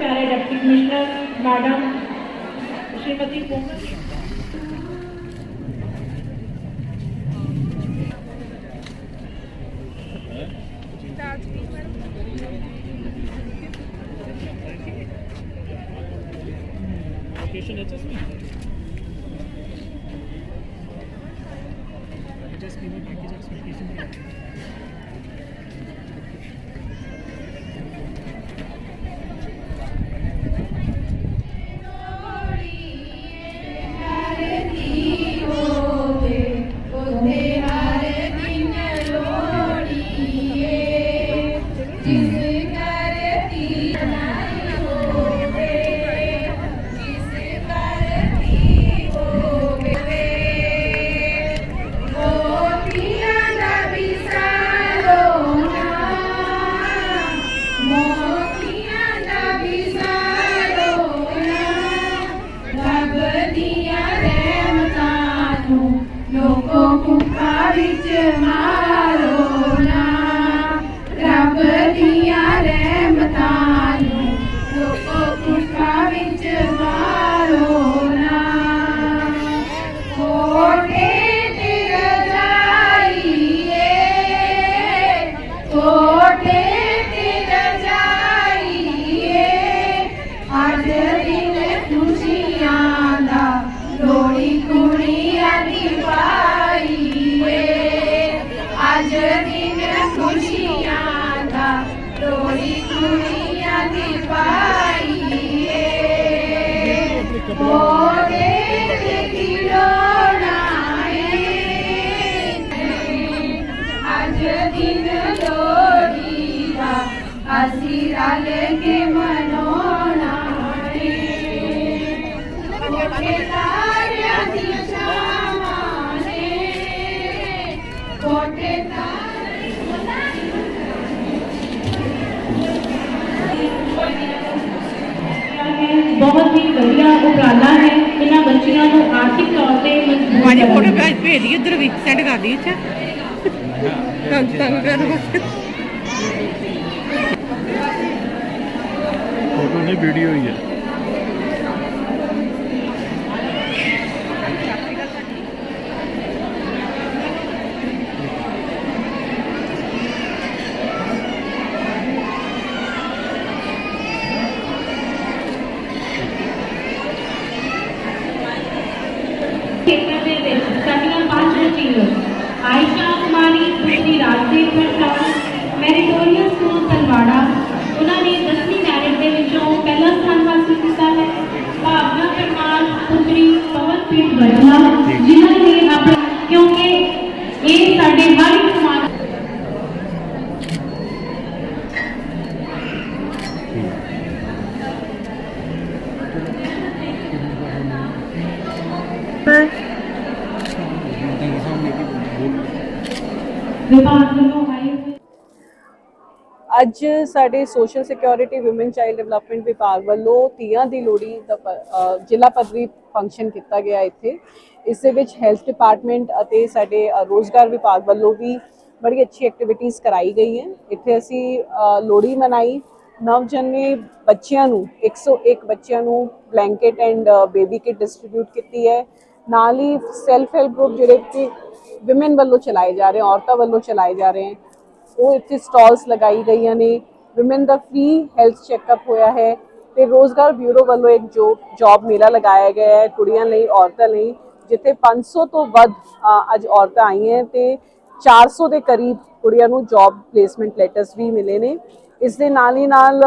प्यारे deputy commissioner madam Shrimati Komal Location HSP. HSP में package expectation ਲੋਕੋ ਕੁੱਖਾਂ ਵਿੱਚ ਮਾਰੋ। ਭਾਜੀ ਫੋਟੋ ਭੇਜ ਭੇਜ ਦੀ ਵੀ ਸੈਂਡ ਕਰ ਦੀ ਅੱਛਾ ਤੰਗ ਤੰਗ ਕਰ ਫੋਟੋ ਨਹੀਂ ਵੀਡੀਓ ਹੀ ਹੈ। Được. ਵਿਭਾਗ ਵੱਲੋਂ ਆਏ ਅੱਜ ਸਾਡੇ social security woman child development ਵਿਭਾਗ ਵੱਲੋਂ ਤੀਆਂ ਦੀ ਲੋਹੜੀ ਦਾ ਜ਼ਿਲ੍ਹਾ ਪੱਧਰੀ ਫੰਕਸ਼ਨ ਕੀਤਾ ਗਿਆ ਇੱਥੇ। ਇਸ ਦੇ ਵਿੱਚ ਹੈਲਥ ਡਿਪਾਰਟਮੈਂਟ ਅਤੇ ਸਾਡੇ ਅ, ਰੋਜ਼ਗਾਰ ਵਿਭਾਗ ਵੱਲੋਂ ਵੀ ਬੜੀ ਅੱਛੀ ਐਕਟੀਵਿਟੀਜ਼ ਕਰਾਈ ਗਈ ਹੈ। ਇੱਥੇ ਅਸੀਂ ਅ, ਲੋਹੜੀ ਮਨਾਈ। ਨਵਜਨਮੇ ਬੱਚਿਆਂ ਨੂੰ 101 ਬੱਚਿਆਂ ਨੂੰ blanket and baby kit distribute ਕੀਤੀ ਹੈ। ਨਾਲ ਹੀ ਸੈਲਫ ਹੈਲਪ ਗਰੁੱਪ ਜਿਹੜੇ ਕਿ ਵਿਮਨ ਵੱਲੋਂ ਚਲਾਏ ਜਾ ਰਹੇ, ਔਰਤਾਂ ਵੱਲੋਂ ਚਲਾਏ ਜਾ ਰਹੇ ਹਨ ਉਹ ਇੱਥੇ ਸਟਾਲਸ ਲਗਾਈ ਗਈਆਂ ਨੇ। ਵਿਮਨ ਦਾ ਫ੍ਰੀ ਹੈਲਥ ਚੈੱਕਅਪ ਹੋਇਆ ਹੈ ਤੇ ਰੋਜ਼ਗਾਰ ਬਿਊਰੋ ਵੱਲੋਂ ਇੱਕ ਜੋ ਜੌਬ ਮੇਲਾ ਲਗਾਇਆ ਗਿਆ ਹੈ ਕੁੜੀਆਂ ਲਈ, ਔਰਤਾਂ ਲਈ, ਜਿੱਥੇ 500 ਤੋਂ ਵੱਧ ਅੱਜ ਔਰਤਾਂ ਆਈਆਂ ਤੇ 400 ਦੇ ਕਰੀਬ ਕੁੜੀਆਂ ਨੂੰ ਜੌਬ ਪਲੇਸਮੈਂਟ ਲੈਟਰਸ ਵੀ ਮਿਲੇ ਨੇ। ਇਸ ਦੇ ਨਾਲ ਹੀ ਨਾਲ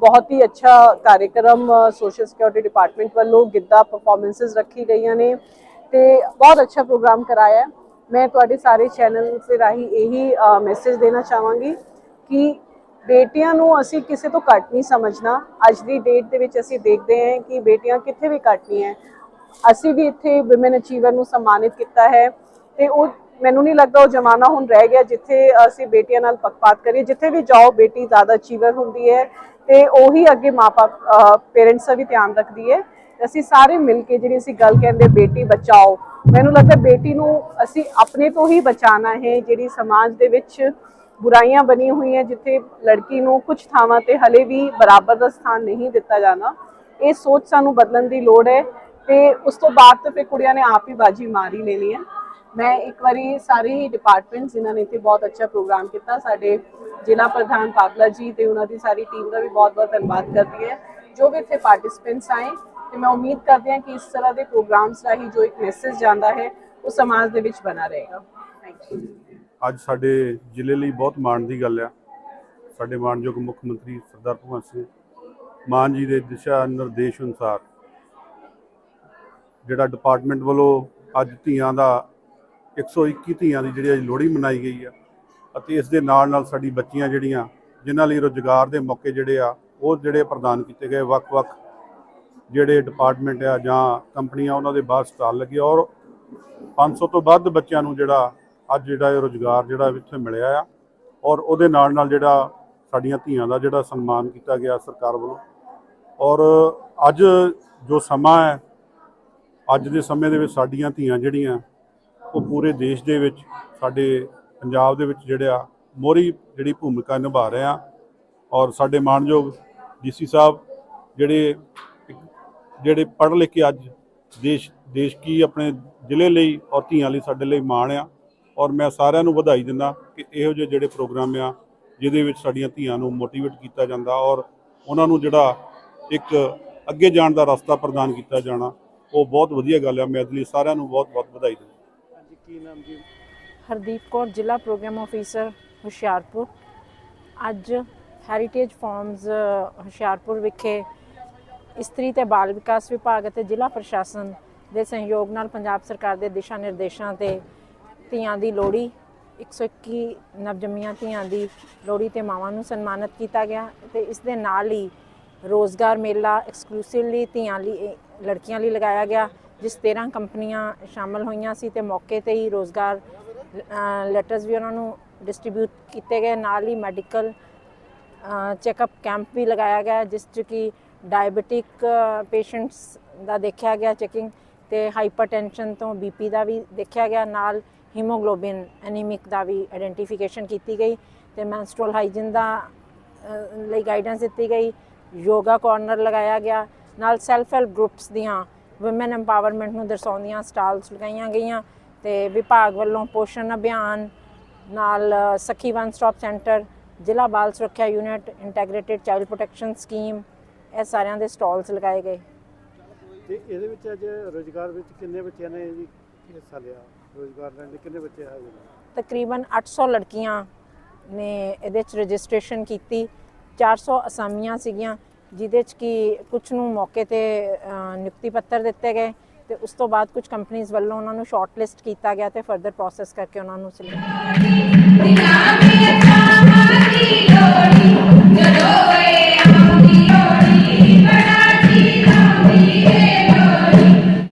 ਬਹੁਤ ਹੀ ਅੱਛਾ ਕਾਰਜਕ੍ਰਮ ਸੋਸ਼ਲ ਸਿਕਿਉਰਿਟੀ ਡਿਪਾਰਟਮੈਂਟ ਵੱਲੋਂ ਗਿੱਧਾ ਪਰਫਾਰਮੈਂਸਸ ਰੱਖੀ ਗਈਆਂ ਨੇ ਤੇ ਬਹੁਤ ਅੱਛਾ ਪ੍ਰੋਗਰਾਮ ਕਰਾਇਆ ਹੈ। ਮੈਂ ਤੁਹਾਡੇ ਸਾਰੇ ਚੈਨਲ ਦੇ ਰਾਹੀਂ ਇਹੀ ਮੈਸੇਜ ਦੇਣਾ ਚਾਹਾਂਗੀ ਕਿ ਬੇਟੀਆਂ ਨੂੰ ਅਸੀਂ ਕਿਸੇ ਤੋਂ ਘੱਟ ਨਹੀਂ ਸਮਝਣਾ। ਅੱਜ ਦੀ ਡੇਟ ਦੇ ਵਿੱਚ ਅਸੀਂ ਦੇਖਦੇ ਹਾਂ ਕਿ ਬੇਟੀਆਂ ਕਿੱਥੇ ਵੀ ਘੱਟ ਨਹੀਂ ਹੈ। ਅਸੀਂ ਵੀ ਇੱਥੇ ਔਮਨ ਅਚੀਵਰ ਨੂੰ ਸਨਮਾਨਿਤ ਕੀਤਾ ਹੈ ਤੇ ਉਹ, ਮੈਨੂੰ ਨਹੀਂ ਲੱਗਦਾ ਉਹ ਜ਼ਮਾਨਾ ਹੁਣ ਰਹਿ ਗਿਆ ਜਿੱਥੇ ਅਸੀਂ ਬੇਟੀਆਂ ਨਾਲ ਪੱਖਪਾਤ ਕਰੀਏ। ਜਿੱਥੇ ਵੀ ਜਾਓ, ਬੇਟੀ ਜ਼ਿਆਦਾ ਅਚੀਵਰ ਹੁੰਦੀ ਹੈ ਤੇ ਉਹੀ ਅੱਗੇ ਮਾਪੇ ਪੇਰੈਂਟਸ ਦਾ ਵੀ ਧਿਆਨ ਰੱਖਦੀ ਹੈ। ਅਸੀਂ ਸਾਰੇ ਮਿਲ ਕੇ ਜਿਹੜੀ ਅਸੀਂ ਗੱਲ ਕਹਿੰਦੇ ਬੇਟੀ ਬਚਾਓ, ਮੈਨੂੰ ਲੱਗਦਾ ਬੇਟੀ ਨੂੰ ਅਸੀਂ ਆਪਣੇ ਤੋਂ ਹੀ ਬਚਾਉਣਾ ਹੈ, ਜਿਹੜੀ ਸਮਾਜ ਦੇ ਵਿੱਚ ਬੁਰਾਈਆਂ ਬਣੀ ਹੋਈਆਂ ਜਿੱਥੇ ਲੜਕੀ ਨੂੰ ਕੁਝ ਥਾਵਾਂ ਤੇ ਹਲੇ ਵੀ ਬਰਾਬਰ ਦਾ ਸਥਾਨ ਨਹੀਂ ਦਿੱਤਾ ਜਾਣਾ, ਇਹ ਸੋਚ ਸਾਨੂੰ ਬਦਲਣ ਦੀ ਲੋੜ ਹੈ ਤੇ ਉਸ ਤੋਂ ਬਾਅਦ ਤਾਂ ਫਿਰ ਕੁੜੀਆਂ ਨੇ ਆਪ ਹੀ ਬਾਜੀ ਮਾਰ ਹੀ ਲੈਣੀ ਹੈ। ਮੈਂ ਇੱਕ ਵਾਰੀ ਸਾਰੇ ਹੀ ਡਿਪਾਰਟਮੈਂਟਸ ਜਿਨ੍ਹਾਂ ਨੇ ਇੱਥੇ ਬਹੁਤ ਅੱਛਾ ਪ੍ਰੋਗਰਾਮ ਕੀਤਾ, ਸਾਡੇ ਜ਼ਿਲ੍ਹਾ ਪ੍ਰਧਾਨ ਪਾਗਲਾ ਜੀ ਤੇ ਉਹਨਾਂ ਦੀ ਸਾਰੀ ਟੀਮ ਦਾ ਵੀ ਬਹੁਤ-ਬਹੁਤ ਧੰਨਵਾਦ ਕਰਦੀ ਹੈ। ਜੋ ਵੀ ਇੱਥੇ ਪਾਰਟਿਸਿਪੈਂਟਸ ਆਏ ਤੇ ਮੈਂ ਉਮੀਦ ਕਰਦੀ ਹਾਂ ਕਿ ਇਸ ਤਰ੍ਹਾਂ ਦੇ ਪ੍ਰੋਗਰਾਮਸ ਰਾਹੀਂ ਜੋ ਇੱਕ ਮੈਸੇਜ ਜਾਂਦਾ ਹੈ, ਉਹ ਸਮਾਜ ਦੇ ਵਿੱਚ ਬਣਾ ਰਹੇਗਾ। ਥੈਂਕ ਯੂ ਅੱਜ ਸਾਡੇ ਜ਼ਿਲ੍ਹੇ ਲਈ ਬਹੁਤ ਮਾਣ ਦੀ ਗੱਲ ਆ। ਸਾਡੇ ਮਾਣਯੋਗ ਮੁੱਖ ਮੰਤਰੀ ਸਰਦਾਰ ਭਗਵੰਤ ਸਿੰਘ ਮਾਨ ਜੀ ਦੇ ਦਿਸ਼ਾ ਨਿਰਦੇਸ਼ ਅਨੁਸਾਰ ਜਿਹੜਾ ਡਿਪਾਰਟਮੈਂਟ ਵੱਲੋਂ ਅੱਜ ਧੀਆਂ ਦਾ 121 ਧੀਆਂ ਦੀ ਜਿਹੜੀ ਅੱਜ ਲੋਹੜੀ ਮਨਾਈ ਗਈ ਆ ਅਤੇ ਇਸ ਦੇ ਨਾਲ ਨਾਲ ਸਾਡੀ ਬੱਚੀਆਂ ਜਿਹੜੀਆਂ, ਜਿਨ੍ਹਾਂ ਲਈ ਰੋਜ਼ਗਾਰ ਦੇ ਮੌਕੇ ਜਿਹੜੇ ਆ, ਉਹ ਜਿਹੜੇ ਪ੍ਰਦਾਨ ਕੀਤੇ ਗਏ ਵੱਖ-ਵੱਖ ਜਿਹੜੇ ਡਿਪਾਰਟਮੈਂਟ ਆ ਜਾਂ ਕੰਪਨੀਆਂ ਉਹਨਾਂ ਦੇ ਬਾਹਰ ਸਟਾਲ ਲੱਗੇ ਔਰ 500 ਤੋਂ ਵੱਧ ਬੱਚਿਆਂ ਨੂੰ ਜਿਹੜਾ ਅੱਜ ਜਿਹੜਾ ਇਹ ਰੋਜ਼ਗਾਰ ਜਿਹੜਾ ਇੱਥੇ ਮਿਲਿਆ ਆ ਔਰ ਉਹਦੇ ਨਾਲ ਨਾਲ ਜਿਹੜਾ ਸਾਡੀਆਂ ਧੀਆਂ ਦਾ ਜਿਹੜਾ ਸਨਮਾਨ ਕੀਤਾ ਗਿਆ ਸਰਕਾਰ ਵੱਲੋਂ। ਔਰ ਅੱਜ ਜੋ ਸਮਾਂ ਹੈ, ਅੱਜ ਦੇ ਸਮੇਂ ਦੇ ਵਿੱਚ ਸਾਡੀਆਂ ਧੀਆਂ ਜਿਹੜੀਆਂ, ਉਹ ਪੂਰੇ ਦੇਸ਼ ਦੇ ਵਿੱਚ, ਸਾਡੇ ਪੰਜਾਬ ਦੇ ਵਿੱਚ ਜਿਹੜਾ ਮੋਰੀ ਜਿਹੜੀ ਭੂਮਿਕਾ ਨਿਭਾ ਰਹੇ ਆ। ਔਰ ਸਾਡੇ ਮਾਣਯੋਗ ਡੀਸੀ ਸਾਹਿਬ, ਜਿਹੜੇ ਜਿਹੜੇ ਪੜ੍ਹ ਲਿਖ ਕੇ ਅੱਜ ਦੇਸ਼ ਦੇਸ਼ ਕੀ ਆਪਣੇ ਜ਼ਿਲ੍ਹੇ ਲਈ ਔਰ ਧੀਆਂ ਲਈ ਸਾਡੇ ਲਈ ਮਾਣ ਆ। ਔਰ ਮੈਂ ਸਾਰਿਆਂ ਨੂੰ ਵਧਾਈ ਦਿੰਦਾ ਕਿ ਇਹੋ ਜਿਹੇ ਜਿਹੜੇ ਪ੍ਰੋਗਰਾਮ ਆ, ਜਿਹਦੇ ਵਿੱਚ ਸਾਡੀਆਂ ਧੀਆਂ ਨੂੰ ਮੋਟੀਵੇਟ ਕੀਤਾ ਜਾਂਦਾ ਔਰ ਉਹਨਾਂ ਨੂੰ ਜਿਹੜਾ ਇੱਕ ਅੱਗੇ ਜਾਣ ਦਾ ਰਸਤਾ ਪ੍ਰਦਾਨ ਕੀਤਾ ਜਾਣਾ, ਉਹ ਬਹੁਤ ਵਧੀਆ ਗੱਲ ਆ। ਮੈਂ ਇਹਦੇ ਲਈ ਸਾਰਿਆਂ ਨੂੰ ਬਹੁਤ ਬਹੁਤ ਵਧਾਈ ਦਿੰਦਾ। ਹਰਦੀਪ ਕੌਰ, ਜ਼ਿਲ੍ਹਾ ਪ੍ਰੋਗਰਾਮ ਆਫੀਸਰ, ਹੁਸ਼ਿਆਰਪੁਰ। ਅੱਜ ਹੈਰੀਟੇਜ ਫਾਰਮਸ ਹੁਸ਼ਿਆਰਪੁਰ ਵਿਖੇ ਇਸਤਰੀ ਤੇ ਬਾਲ ਵਿਕਾਸ ਵਿਭਾਗ ਅਤੇ ਜ਼ਿਲ੍ਹਾ ਪ੍ਰਸ਼ਾਸਨ ਦੇ ਸਹਿਯੋਗ ਨਾਲ ਪੰਜਾਬ ਸਰਕਾਰ ਦੇ ਦਿਸ਼ਾ ਨਿਰਦੇਸ਼ਾਂ ਤੇ ਧੀਆਂ ਦੀ ਲੋਹੜੀ 121 ਨਵਜੰਮੀਆਂ ਧੀਆਂ ਦੀ ਲੋਹੜੀ ਤੇ ਮਾਵਾਂ ਨੂੰ ਸਨਮਾਨਿਤ ਕੀਤਾ ਗਿਆ ਤੇ ਇਸ ਦੇ ਨਾਲ ਹੀ ਰੋਜ਼ਗਾਰ ਮੇਲਾ ਐਕਸਕਲੂਸਿਵਲੀ ਧੀਆਂ ਲਈ ਲੜਕੀਆਂ ਲਈ ਲਗਾਇਆ ਗਿਆ, ਜਿਸ 13 ਕੰਪਨੀਆਂ ਸ਼ਾਮਲ ਹੋਈਆਂ ਸੀ ਤੇ ਮੌਕੇ ਤੇ ਹੀ ਰੋਜ਼ਗਾਰ ਲੈਟਰਸ ਵੀ ਉਹਨਾਂ ਨੂੰ ਡਿਸਟ੍ਰੀਬਿਊਟ ਕੀਤੇ ਗਏ। ਨਾਲ ਹੀ ਮੈਡੀਕਲ ਚੈੱਕਅਪ ਕੈਂਪ ਵੀ ਲਗਾਇਆ ਗਿਆ, ਜਿਸ 'ਚ ਕਿ ਡਾਇਬੀਟਿਕ ਪੇਸ਼ੈਂਟਸ ਦਾ ਦੇਖਿਆ ਗਿਆ ਚੈਕਿੰਗ ਤੇ ਹਾਈਪਰਟੈਂਸ਼ਨ ਤੋਂ ਬੀਪੀ ਦਾ ਵੀ ਦੇਖਿਆ ਗਿਆ ਨਾਲ ਹੀਮੋਗਲੋਬਿਨ ਐਨੀਮਿਕ ਦਾ ਵੀ ਆਇਡੈਂਟੀਫਿਕੇਸ਼ਨ ਕੀਤੀ ਗਈ ਤੇ ਮੈਂਸਟਰੁਅਲ ਹਾਈਜੀਨ ਦਾ ਲਈ ਗਾਈਡੈਂਸ ਦਿੱਤੀ ਗਈ ਯੋਗਾ ਕਾਰਨਰ ਲਗਾਇਆ ਗਿਆ ਨਾਲ ਸੈਲਫ ਹੈਲਪ ਗਰੁੱਪਸ ਦੀਆਂ ਔਮਨ ਐਮਪਾਵਰਮੈਂਟ ਨੂੰ ਦਰਸਾਉਂਦੀਆਂ ਸਟਾਲਸ ਲਗਾਈਆਂ ਗਈਆਂ ਤੇ ਵਿਭਾਗ ਵੱਲੋਂ ਪੋਸ਼ਣ ਅਭਿਆਨ ਨਾਲ ਅ, ਸਖੀ ਵਨ ਸਟਾਪ ਸੈਂਟਰ ਜ਼ਿਲ੍ਹਾ ਬਾਲ ਸੁਰੱਖਿਆ unit integrated child protection scheme ਇਹ ਸਾਰਿਆਂ ਦੇ ਸਟਾਲਸ ਲਗਾਏ ਗਏ। ਤੇ ਇਹਦੇ ਵਿੱਚ ਅੱਜ ਰੋਜ਼ਗਾਰ ਵਿੱਚ ਕਿੰਨੇ ਬੱਚਿਆਂ ਨੇ ਜੀ ਹਿੱਸਾ ਲਿਆ? ਰੋਜ਼ਗਾਰ ਲੈਣ ਦੇ ਕਿੰਨੇ ਬੱਚੇ ਨੇ? ਤਕਰੀਬਨ 800 ਲੜਕੀਆਂ ਨੇ ਇਹਦੇ ਚ ਰਜਿਸਟ੍ਰੇਸ਼ਨ ਕੀਤੀ। 400 ਅਸਾਮੀਆਂ ਸੀਗੀਆਂ ਜਿਹਦੇ ਚ ਕਿ ਕੁਝ ਨੂੰ ਮੌਕੇ ਤੇ ਨਿਯੁਕਤੀ ਪੱਤਰ ਦਿੱਤੇ ਗਏ ਤੇ ਉਸ ਤੋਂ ਬਾਅਦ ਕੁਝ ਕੰਪਨੀਆਂ ਵੱਲੋਂ ਉਹਨਾਂ ਨੂੰ ਸ਼ਾਰਟ ਲਿਸਟ ਕੀਤਾ ਗਿਆ ਤੇ ਫਰਦਰ ਪ੍ਰੋਸੈਸ ਕਰਕੇ ਉਹਨਾਂ ਨੂੰ ਸਿਲੈਕਟ ਵਿੱਚ